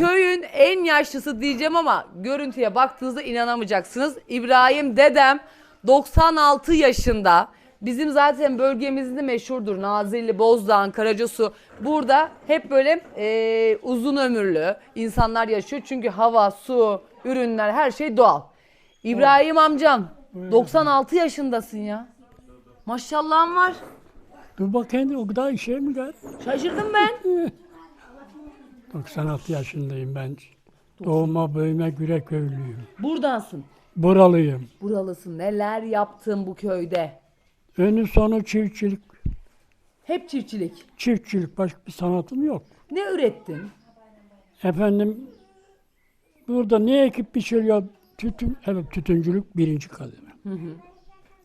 köyün en yaşlısı diyeceğim ama görüntüye baktığınızda inanamayacaksınız. İbrahim dedem 96 yaşında. Bizim zaten bölgemizde meşhurdur. Nazilli, Bozdağ, Karacasu. Burada hep böyle e, uzun ömürlü insanlar yaşıyor. Çünkü hava, su, ürünler her şey doğal. İbrahim amcam 96 yaşındasın ya. Maşallahın var. Dur bakayım o kadar şey mi gel? Şaşırdım ben. 96 yaşındayım ben. Doğma büyüme güre köylüyüm. Buradansın. Buralıyım. Buralısın. Neler yaptın bu köyde? Önü sonu çiftçilik. Hep çiftçilik. Çiftçilik başka bir sanatım yok. Ne ürettin? Efendim burada ne ekip biçiliyor? Tütün, evet tütüncülük birinci kademe.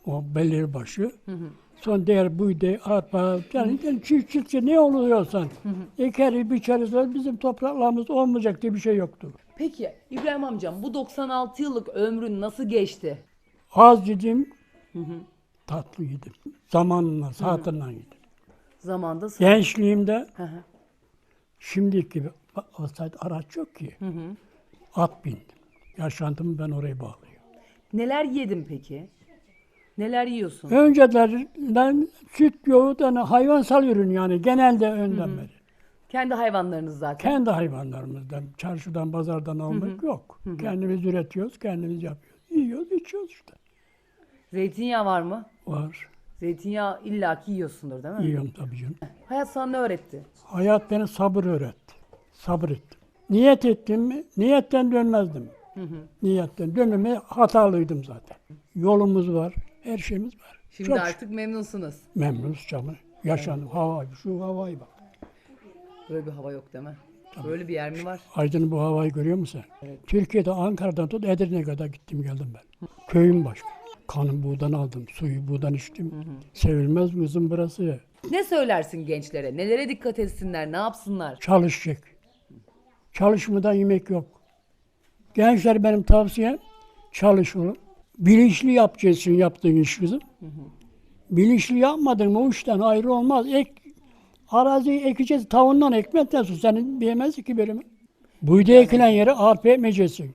O belirli başı. Son diğer buğday, arpa, yani, yani çiftçilikçe ne oluyorsan ekeriz, biçeriz, bizim topraklarımız olmayacak diye bir şey yoktur. Peki İbrahim amcam bu 96 yıllık ömrün nasıl geçti? Az yedim, tatlı yedim. Zamanla, saatinden yedim. Zamanda s- Gençliğimde Hı hı. şimdiki gibi olsaydı araç yok ki. At bindim. Yaşantımı ben oraya bağlıyorum. Neler yedin peki? Neler yiyorsun? Önceden süt, yoğurt, yani hayvansal ürün yani genelde önden beri. Kendi hayvanlarınız zaten. Kendi hayvanlarımızdan, çarşıdan, pazardan almak yok. Kendimiz üretiyoruz, kendimiz yapıyoruz. Yiyoruz, içiyoruz işte. Zeytinyağı var mı? Var. Zeytinyağı illaki yiyorsundur değil mi? Yiyorum tabii canım. Hayat sana ne öğretti? Hayat beni sabır öğretti. Sabır ettim. Niyet ettim mi, niyetten dönmezdim. Niyetten dönmeme hatalıydım zaten. Yolumuz var, her şeyimiz var. Şimdi Çok artık memnunsunuz. memnunuz canım. Yaşandım. Hava, şu havayı bak. Böyle bir hava yok değil mi? Böyle bir yer mi var? Aydın bu havayı görüyor musun? Türkiye'de Ankara'dan tut Edirne'ye kadar gittim geldim ben. Köyüm başka. Kanım buğdan aldım, suyu buğdan içtim. Sevilmez mi kızım burası? Ne söylersin gençlere? Nelere dikkat etsinler? Ne yapsınlar? Çalışacak. Çalışmadan yemek yok. Gençler benim tavsiyem çalış oğlum. Bilinçli yapacaksın yaptığın iş kızım. Bilinçli yapmadın mı o işten ayrı olmaz. Ek, araziyi ekeceğiz tavuğundan ekmekten su. Senin diyemez ki bölümü. Buğday ekilen yere arpa ekmeyeceksin.